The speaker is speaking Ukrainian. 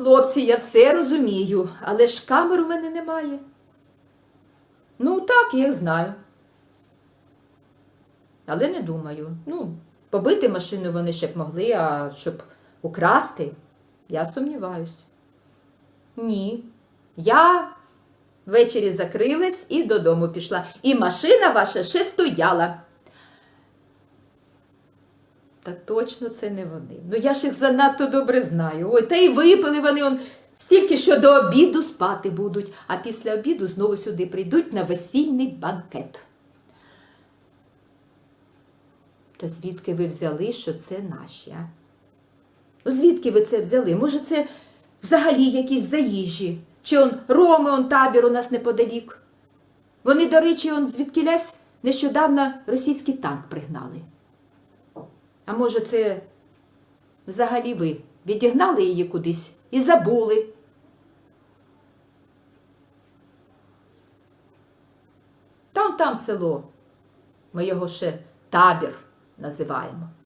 Хлопці, я все розумію, але ж камер у мене немає. Ну, так, я знаю. Але не думаю. Ну, побити машину вони ще б могли, а щоб украсти, я сумніваюсь. Ні. Я ввечері закрилась і додому пішла. І машина ваша ще стояла. Та точно це не вони. Ну я ж їх занадто добре знаю. Ой, та й випили вони он стільки, що до обіду спати будуть, а після обіду знову сюди прийдуть на весільний банкет. Та звідки ви взяли, що це наші? А? Ну, звідки ви це взяли? Може, це взагалі якісь заїжджі? Чи он Роми, он табір у нас неподалік? Вони, до речі, он звідкілясь нещодавно російський танк пригнали. А може, це взагалі ви відігнали її кудись і забули? Там там село. Ми його ще табір називаємо.